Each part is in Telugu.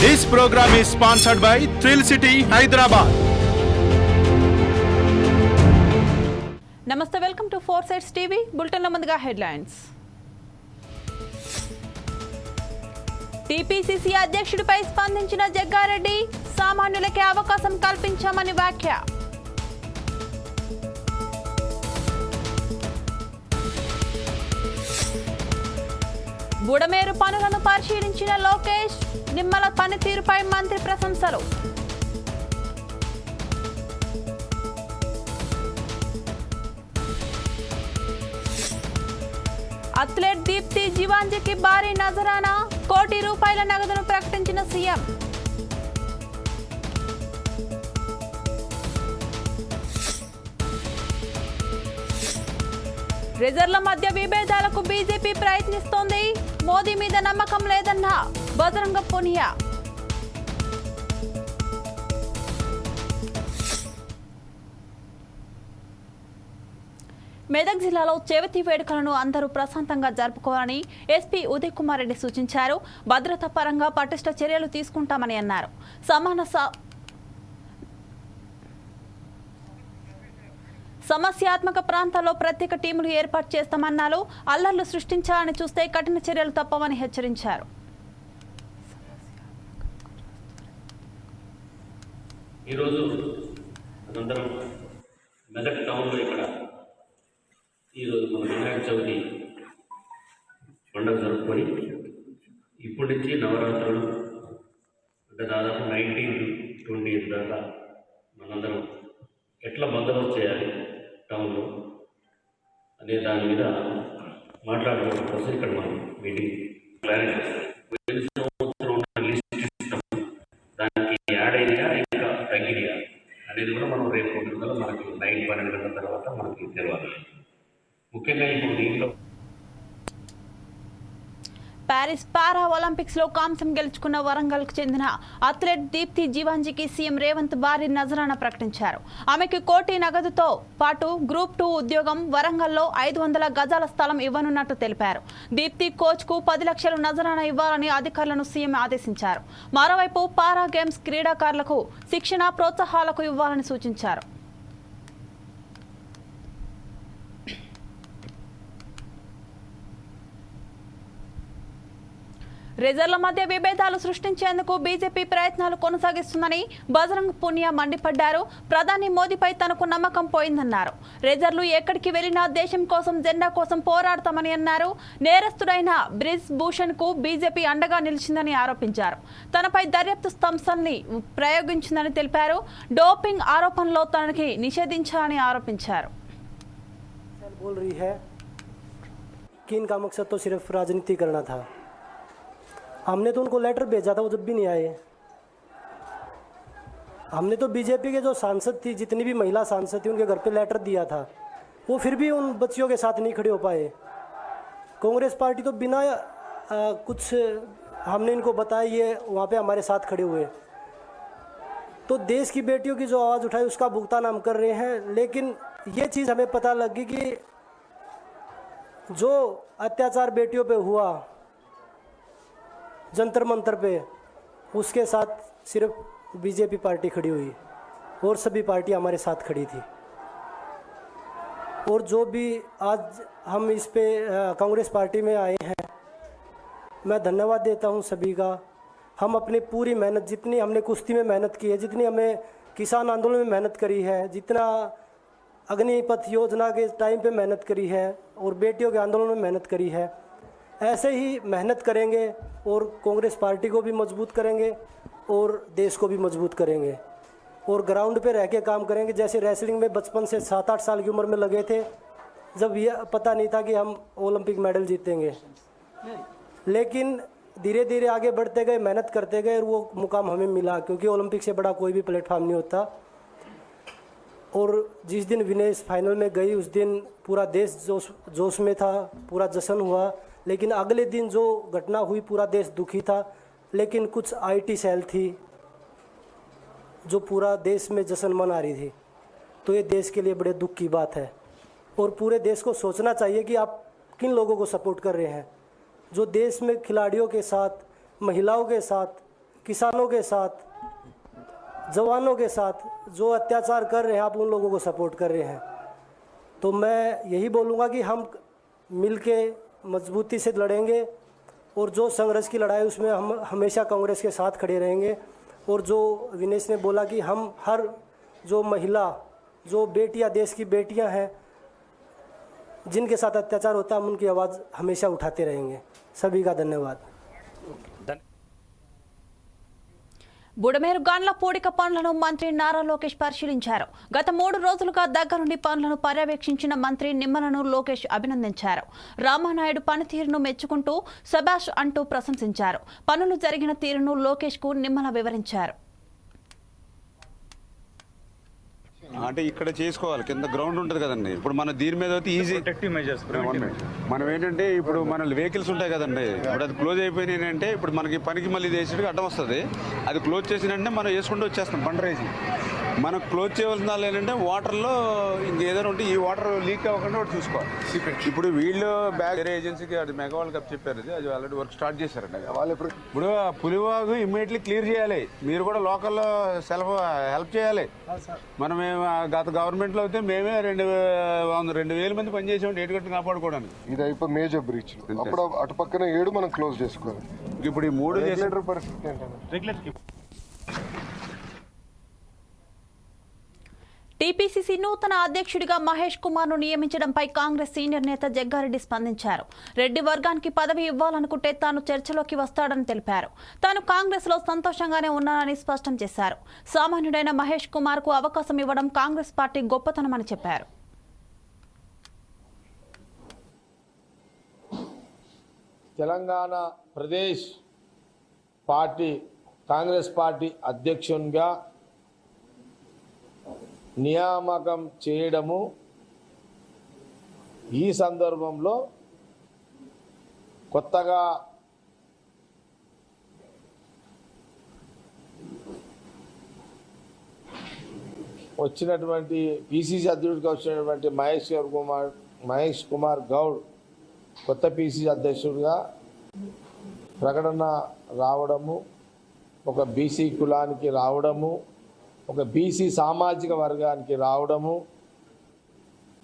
This program is sponsored by thrill city Hyderabad నమస్తే welcome to four sides TV బులెటిన్ల ముందుగా హెడ్లైన్స్ టీపీసీసీ అధ్యక్షుడిపై స్పందించిన జగ్గారెడ్డి సామాన్యులకే అవకాశం కల్పించామని వ్యాఖ్య. బుడమేరు పనులను పరిశీలించిన లోకేష్ నిమ్మల పనితీరుపై మంత్రి ప్రశంసలు. అథ్లెట్ దీప్తి జీవాంజీకి భారీ నజరానా? కోటి రూపాయల నగదును ప్రకటించిన సీఎం. రిజర్ల మధ్య విభేదాలకు బీజేపీ ప్రయత్నిస్తోంది. మోదీ మీద నమ్మకం లేదన్న బజరంగ పునియా. మెదక్ జిల్లాలో చేవతి వేడుకలను అందరూ ప్రశాంతంగా జరుపుకోవాలని ఎస్పీ ఉదయ్ కుమార్ రెడ్డి సూచించారు. భద్రతా పరంగా పటిష్ట చర్యలు తీసుకుంటామని అన్నారు. సమాన సమస్యాత్మక ప్రాంతాల్లో ప్రత్యేక టీములు ఏర్పాటు చేస్తామన్నారు. అల్లర్లు సృష్టించాలని చూస్తే కఠిన చర్యలు తప్పవని హెచ్చరించారు. ఈరోజు మనందరం మెదక్ టౌన్లో ఇక్కడ ఈరోజు మన వినాయక చవితి పండుగ జరుపుకొని ఇప్పటి నుంచి నవరాత్రులు అంటే దాదాపు నైన్టీన్ ట్వంటీ దాకా మనందరం ఎట్లా బందోబస్తు చేయాలి? టౌన్లో అనే దాని మీద మాట్లాడుకోవడం కోసం ఇక్కడ మనం మీటింగ్ ప్లాన్ పోయిన సంవత్సరం ఉన్న లిస్ట్ ఇస్తాం దానికి యాడ్ అయినాయా ఇంకా తగ్గినాయా అనేది కూడా మనం రేపు పొద్దున మనకి నైన్ పన్నెండు గంటల తర్వాత మనకి తెలియాలి ముఖ్యంగా ఇప్పుడు దీంట్లో ప్యారిస్ పారా ఒలింపిక్స్లో కాంస్యం గెలుచుకున్న వరంగల్కు చెందిన అథ్లెట్ దీప్తి జీవాంజీకి సీఎం రేవంత్ భారీ నజరాన ప్రకటించారు. ఆమెకి కోటి నగదుతో పాటు గ్రూప్ టూ ఉద్యోగం వరంగల్లో ఐదు వందల గజాల స్థలం ఇవ్వనున్నట్టు తెలిపారు. దీప్తి కోచ్కు పది లక్షలు నజరాన ఇవ్వాలని అధికారులను సీఎం ఆదేశించారు. మరోవైపు పారా గేమ్స్ క్రీడాకారులకు శిక్షణ ప్రోత్సాహాలకు ఇవ్వాలని సూచించారు. రిజర్ల మధ్య విభేదాలు సృష్టించేందుకు బీజేపీ ప్రయత్నాలు కొనసాగిస్తుందని బజరంగ్ పునియా మండిపడ్డారు ప్రధాని మోదీపై తనకు నమ్మకం పోయిందన్నారు రిజర్లు ఎక్కడికి వెళ్లినా దేశం కోసం జెండా కోసం పోరాడతామని అన్నారు నేరస్తుడైన బ్రిజ్ భూషణ్ కు బీజేపీ అండగా నిలిచిందని ఆరోపించారు తనపై దర్యాప్తు సంస్థల్ని ప్రయోగించిందని తెలిపారు డోపింగ్ ఆరోపణలో తనకి నిషేధించాలని ఆరోపించారు बोल रही है कि इनका मकसद तो सिर्फ राजनीति करना था हमने तो उनको लेटर भेजा था वो जब भी नहीं आए। हमने तो बीजेपी के जो सांसद थी जितनी भी महिला सांसद थी उनके घर पे लेटर दिया था। वो फिर भी उन बच्चियों के साथ नहीं खड़े हो पाए। कांग्रेस पार्टी तो बिना आ, कुछ हमने इनको बताया ये वहाँ पे हमारे साथ खड़े हुए। तो देश की बेटियों की जो आवाज़ उठाई उसका भुगतान हम कर रहे हैं। लेकिन ये चीज़ हमें पता लगी कि जो अत्याचार बेटियों पे हुआ जंतर मंतर पे उसके साथ सिर्फ़ बीजेपी पार्टी खड़ी हुई और सभी पार्टी हमारे साथ खड़ी थी। और जो भी आज हम इस पे कांग्रेस पार्टी में आए हैं, मैं धन्यवाद देता हूँ सभी का। हम अपनी पूरी मेहनत, जितनी हमने कुश्ती में मेहनत की है, जितनी हमें किसान आंदोलन में मेहनत करी है, जितना अग्निपथ योजना के टाइम पे मेहनत करी है और बेटियों के आंदोलन में मेहनत करी है ऐसे ही मेहनत करेंगे और कांग्रेस पार्टी को भी मज़बूत करेंगे और देश को भी मज़बूत करेंगे। और ग्राउंड पे रह के काम करेंगे। जैसे रेसलिंग में बचपन से सात आठ साल की उम्र में लगे थे, जब ये पता नहीं था कि हम ओलंपिक मेडल जीतेंगे। लेकिन धीरे धीरे आगे बढ़ते गए, मेहनत करते गए और वो मुकाम हमें मिला, क्योंकि ओलंपिक से बड़ा कोई भी प्लेटफॉर्म नहीं होता। और जिस दिन विनेश फाइनल में गई, उस दिन पूरा देश जोश जोश में था, पूरा जश्न हुआ। लेकिन अगले दिन जो घटना हुई, पूरा देश दुखी था। लेकिन कुछ आईटी सेल थी जो पूरा देश में जश्न मना रही थी। तो ये देश के लिए बड़े दुख की बात है। और पूरे देश को सोचना चाहिए कि आप किन लोगों को सपोर्ट कर रहे हैं? जो देश में खिलाड़ियों के साथ, महिलाओं के साथ, किसानों के साथ, जवानों के साथ जो अत्याचार कर रहे हैं, आप उन लोगों को सपोर्ट कर रहे हैं। तो मैं यही बोलूँगा कि हम मिलके मजबूती से लड़ेंगे और जो संघर्ष की लड़ाई उसमें हम हमेशा कांग्रेस के साथ खड़े रहेंगे। और जो विनेश ने बोला कि हम हर जो महिला, जो बेटियाँ, देश की बेटियाँ हैं, जिनके साथ अत्याचार होता है, हम उनकी आवाज़ हमेशा उठाते रहेंगे। सभी का धन्यवाद। బుడమేరుగాన్ల పూడిక పనులను మంత్రి నారా లోకేష్ పరిశీలించారు. గత మూడు రోజులుగా దగ్గరుండి పనులను పర్యవేక్షించిన మంత్రి నిమ్మలను లోకేష్ అభినందించారు. రామానాయుడు పనితీరును మెచ్చుకుంటూ సబాష్ అంటూ ప్రశంసించారు. పనులు జరిగిన తీరును లోకేష్కు నిమ్మల వివరించారు. అంటే ఇక్కడ చేసుకోవాలి కింద గ్రౌండ్ ఉంటుంది కదండి. ఇప్పుడు మన దీని మీద అయితే ఈజీ మనం ఏంటంటే ఇప్పుడు మన వెహికల్స్ ఉంటాయి కదండి. ఇప్పుడు అది క్లోజ్ అయిపోయినాయి అంటే ఇప్పుడు మనకి పనికి మళ్ళీ చేసేటికి అడ్డం వస్తుంది. అది క్లోజ్ చేసినంటే మనం వేసుకుంటూ వచ్చేస్తాం బండ రేసి మనం క్లోజ్ చేయవలసిన వాళ్ళు ఏంటంటే వాటర్లో ఇంక ఏదైనా ఉంటే ఈ వాటర్ లీక్ అవ్వకుండా ఒకటి చూసుకోవాలి. ఇప్పుడు వీళ్ళు బ్యాగ్ వేరే ఏజెన్సీకి అది మెగావాల్ కప్ చెప్పారు అది అది ఆల్రెడీ వర్క్ స్టార్ట్ చేశారండి వాళ్ళు ఇప్పుడు ఇప్పుడు పులివాగు ఇమ్మీడియట్లీ క్లియర్ చేయాలి. మీరు కూడా లోకల్లో సెల్ఫ్ హెల్ప్ చేయాలి. మనం గత గవర్నమెంట్లో అయితే మేమే రెండు రెండు వేల మంది పనిచేసాం ఏటుగట్టు కాపాడుకోవడానికి. ఇది అయిపోయి మేజర్ బ్రీచ్ అప్పుడు అటు పక్కన ఏడు మనం క్లోజ్ చేసుకోవాలి. ఇప్పుడు ఈ మూడు పరిస్థితి టీపీసీసీ నూతన అధ్యక్షుడిగా మహేష్ కుమార్ను నియమించడంపై కాంగ్రెస్ సీనియర్ నేత జగ్గారెడ్డి స్పందించారు. రెడ్డి వర్గానికి పదవి ఇవ్వాలనుకుంటే తాను చర్చలోకి వస్తాడని తెలిపారు. తాను కాంగ్రెస్లో సంతోషంగానే ఉన్నానని స్పష్టం చేశారు. సామాన్యుడైన మహేష్ కుమార్కు అవకాశం ఇవ్వడం కాంగ్రెస్ పార్టీ గొప్పతనమని చెప్పారు. తెలంగాణ ప్రదేశ్ పార్టీ కాంగ్రెస్ పార్టీ అధ్యక్షునిగా నియామకం చేయడము ఈ సందర్భంలో కొత్తగా వచ్చినటువంటి పిసిసి అధ్యక్షుడిగా వచ్చినటువంటి మహేష్ కుమార్ మహేష్ కుమార్ గౌడ్ కొత్త పిసిసి అధ్యక్షుడిగా ప్రకటన రావడము ఒక బీసీ కులానికి రావడము ఒక బీసీ సామాజిక వర్గానికి రావడము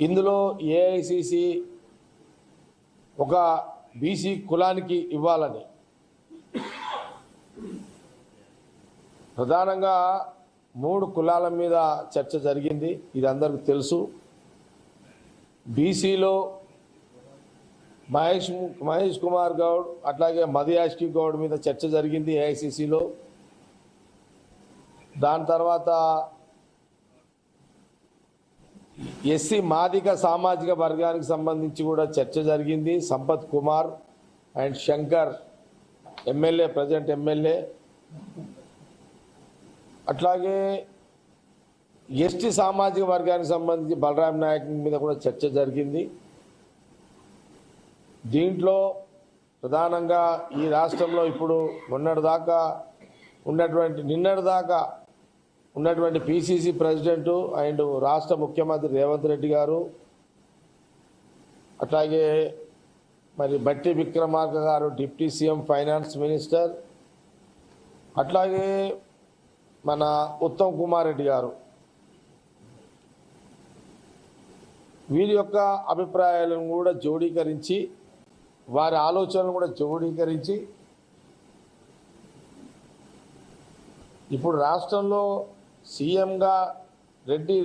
ఇందులో ఏఐసిసి ఒక బీసీ కులానికి ఇవ్వాలని. ప్రధానంగా మూడు కులాల మీద చర్చ జరిగింది ఇది అందరికీ తెలుసు. బీసీలో మహేష్ మహేష్ కుమార్ గౌడ్ అట్లాగే మదియాష్కి గౌడ్ మీద చర్చ జరిగింది ఏఐసిసిలో. దాని తర్వాత ఎస్సీ మాదిక సామాజిక వర్గానికి సంబంధించి కూడా చర్చ జరిగింది. Sampath Kumar and Shankar MLA present MLA. అట్లాగే ఎస్టీ సామాజిక వర్గానికి సంబంధించి బలరాం నాయక్ మీద కూడా చర్చ జరిగింది. దీంట్లో ప్రధానంగా ఈ రాష్ట్రంలో ఇప్పుడు మొన్నటిదాకా ఉన్నటువంటి నిన్నటిదాకా ఉన్నటువంటి పిసిసి ప్రెసిడెంట్ అండ్ రాష్ట్ర ముఖ్యమంత్రి రేవంత్ రెడ్డి గారు అట్లాగే మరి బట్టి విక్రమార్క గారు డిప్యూటీ సీఎం ఫైనాన్స్ మినిస్టర్ అట్లాగే మన ఉత్తమ్ కుమార్ రెడ్డి గారు. వీరి యొక్క అభిప్రాయాలను కూడా జోడీకరించి వారి ఆలోచనలు కూడా జోడీకరించి ఇప్పుడు రాష్ట్రంలో సీఎంగా రెడ్డి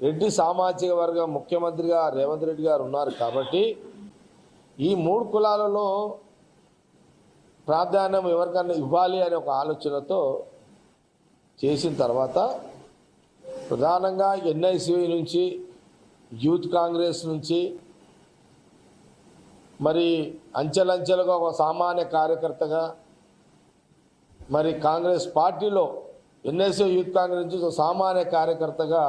రెడ్డి సామాజిక వర్గం ముఖ్యమంత్రిగా రేవంత్ రెడ్డి గారు ఉన్నారు కాబట్టి ఈ మూడు కులాలలో ప్రాధాన్యం ఎవరికన్నా ఇవ్వాలి అనే ఒక ఆలోచనతో చేసిన తర్వాత ప్రధానంగా ఎన్ఐసి నుంచి యూత్ కాంగ్రెస్ నుంచి మరి అంచెలంచెలుగా ఒక సామాన్య కార్యకర్తగా మరి కాంగ్రెస్ పార్టీలో ఎన్ఎస్ఏ యూత్ కాంగ్రెస్ నుంచి సామాన్య కార్యకర్తగా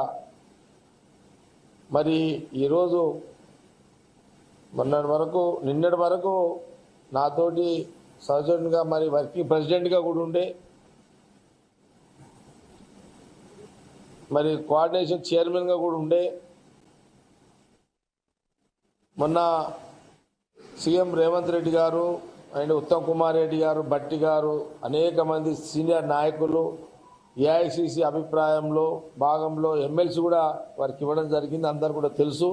మరి ఈరోజు మొన్నటి వరకు నిన్నటి వరకు నాతోటి సహచరునిగా మరి వర్కింగ్ ప్రెసిడెంట్గా కూడా ఉండే మరి కోఆర్డినేషన్ చైర్మన్గా కూడా ఉండే మొన్న సీఎం రేవంత్ రెడ్డి గారు అండ్ ఉత్తమ్ కుమార్ రెడ్డి గారు భట్టి గారు అనేక మంది సీనియర్ నాయకులు ఏఐసిసి అభిప్రాయంలో భాగంలో ఎమ్మెల్సీ కూడా వారికి ఇవ్వడం జరిగింది అందరు కూడా తెలుసు.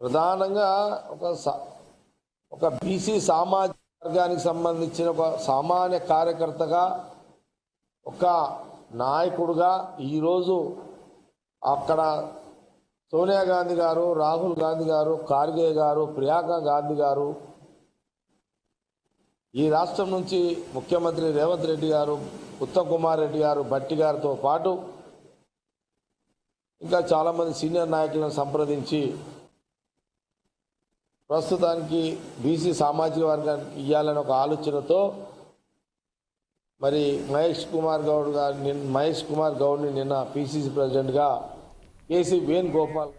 ప్రధానంగా ఒక ఒక బీసీ సామాజిక వర్గానికి సంబంధించిన ఒక సామాన్య కార్యకర్తగా ఒక నాయకుడుగా ఈరోజు అక్కడ సోనియా గాంధీ గారు రాహుల్ గాంధీ గారు ఖార్గే గారు ప్రియాంక గాంధీ గారు ఈ రాష్ట్రం నుంచి ముఖ్యమంత్రి రేవంత్ రెడ్డి గారు ఉత్తమ్ కుమార్ రెడ్డి గారు భట్టి గారితో పాటు ఇంకా చాలామంది సీనియర్ నాయకులను సంప్రదించి ప్రస్తుతానికి బీసీ సామాజిక వర్గానికి ఇవ్వాలని ఒక ఆలోచనతో మరి మహేష్ కుమార్ గౌడ్ గారు మహేష్ కుమార్ గౌడ్ని నిన్న పిసిసి ప్రెసిడెంట్గా కేసీ వేణుగోపాల్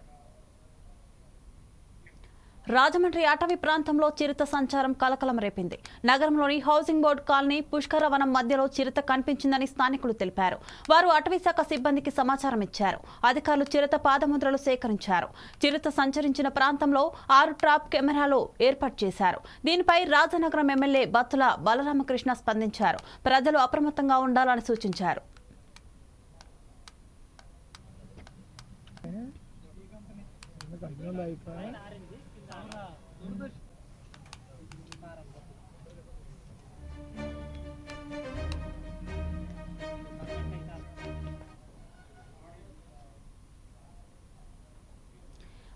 రాజమండ్రి అటవీ ప్రాంతంలో చిరుత సంచారం కలకలం రేపింది. నగరంలోని హౌసింగ్ బోర్డు కాలనీ పుష్కరవనం మధ్యలో చిరుత కనిపించిందని స్థానికులు తెలిపారు. వారు అటవీ శాఖ సిబ్బందికి సమాచారం ఇచ్చారు. అధికారులు చిరుత పాదముద్రలు సేకరించారు. చిరుత సంచరించిన ప్రాంతంలో ఆరు ట్రాప్ కెమెరాలు ఏర్పాటు చేశారు. దీనిపై రాజనగరం ఎమ్మెల్యే బత్తుల బలరామకృష్ణ స్పందించారు. ప్రజలు అప్రమత్తంగా ఉండాలని సూచించారు.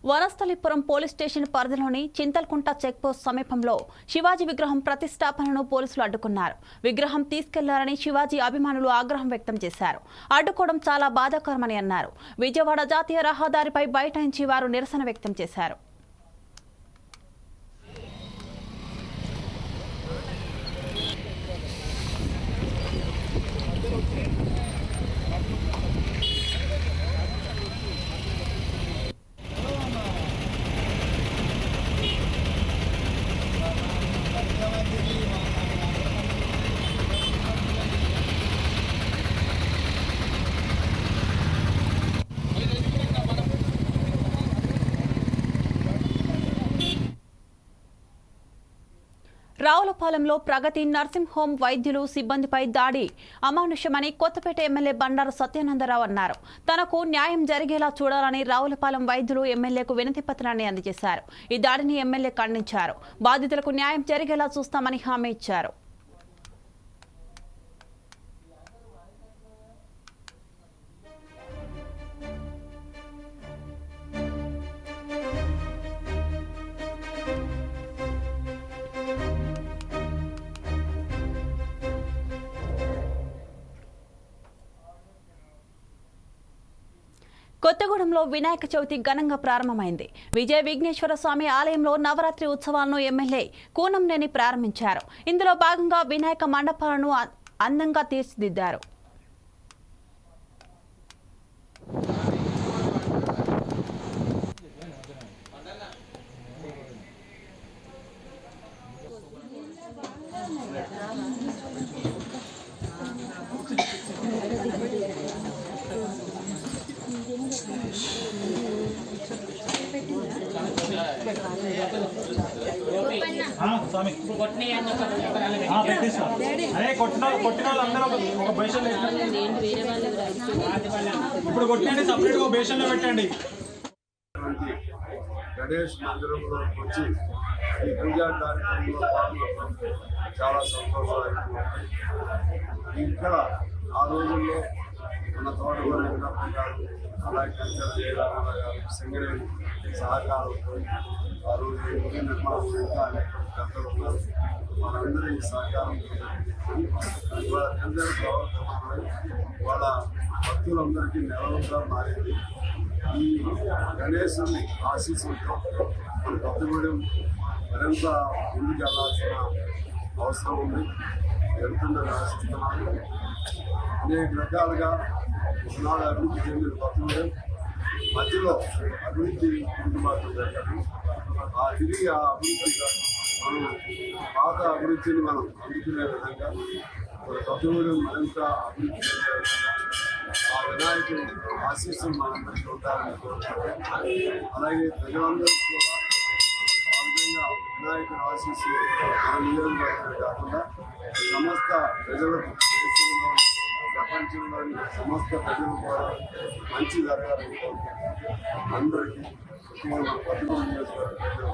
వనస్థలిపురం పోలీస్ స్టేషన్ పరిధిలోని చింతల్కుంట చెక్పోస్ట్ సమీపంలో శివాజీ విగ్రహం ప్రతిష్టాపనను పోలీసులు అడ్డుకున్నారు. విగ్రహం తీసుకెళ్ళారని శివాజీ అభిమానులు ఆగ్రహం వ్యక్తం చేశారు. అడ్డుకోవడం చాలా బాధాకరమని అన్నారు. విజయవాడ జాతీయ రహదారిపై బైఠాయించి వారు నిరసన వ్యక్తం చేశారు. రావులపాలెంలో ప్రగతి నర్సింగ్ హోం వైద్యులు సిబ్బందిపై దాడి. అమానుష్యమని కొత్తపేట ఎమ్మెల్యే బండారు సత్యానందరావు అన్నారు. తనకు న్యాయం జరిగేలా చూడాలని రావులపాలెం వైద్యులు ఎమ్మెల్యేకు వినతి పత్రాన్ని అందజేశారు. ఈ దాడిని ఎమ్మెల్యే ఖండించారు. బాధితులకు న్యాయం జరిగేలా చూస్తామని హామీ ఇచ్చారు. కొత్తగూడెంలో వినాయక చవితి ఘనంగా ప్రారంభమైంది. విజయ విఘ్నేశ్వర స్వామి ఆలయంలో నవరాత్రి ఉత్సవాలను ఎమ్మెల్యే కూనంనేని ప్రారంభించారు. ఇందులో భాగంగా వినాయక మండపాలను అందంగా తీర్చిదిద్దారు ఆ, పెట్టేస్తా. అరే కొట్టిన కొట్టిన వాళ్ళందరూ ఒక- ఒక బేషన్ ఇప్పుడు కొట్టండి సపరేట్ ఒక బేషన్లో పెట్టండి. గణేష్ మందిరంలో వచ్చి ఈ పూజా కార్యక్రమంలో పాల్గొనడం చాలా సంతోషాలు ఇక్కడ ఆ రోజుల్లో మన తోటగూడ గారు అలాగే కంచెల జయరామ గారు సింగరేణి సహకారంతో ఆ రోజు నిర్మాణం ఇంకా అనేక పెద్దలు ఉన్నారు వాళ్ళందరి సహకారంతో వాళ్ళ అందరి వాళ్ళ భక్తులందరికీ నెలవుగా మారింది ఈ గణేశుని ఆశీస్సులతో మన కొత్తగూడెం మరింత ముందుకెళ్ళాల్సిన అవసరం ఉంది వెళ్తుందని ఆశిస్తున్నాను అనేక రకాలుగా ఈనాడు అభివృద్ధి చెందిన కొత్తగూడెం మధ్యలో అభివృద్ధి కుంటుబాటు జరగదు ఆ తిరిగి ఆ అభివృద్ధిగా మనం పాత అభివృద్ధిని మనం అందుకునే విధంగా మన కొత్తగూడెం మరింత అభివృద్ధి చెందే విధంగా ఆ వినాయకుడి ఆశీస్సులు మనందరికీ ఉండాలని కోరుకుంటున్నాను అలాగే ప్రజలందరూ కూడా. ఆ విధంగా వినాయకుడి ఆశీస్సు మన నియోజకవర్గమే కాకుండా సమస్త ప్రజలకు దేశంలో ప్రపంచంలోని సమస్త ప్రజలు కూడా మంచి జరగాలని కోరుకుంటున్నాం. అందరికీ ముఖ్యంగా మన పదకొండు నియోజకవర్గ ప్రజలు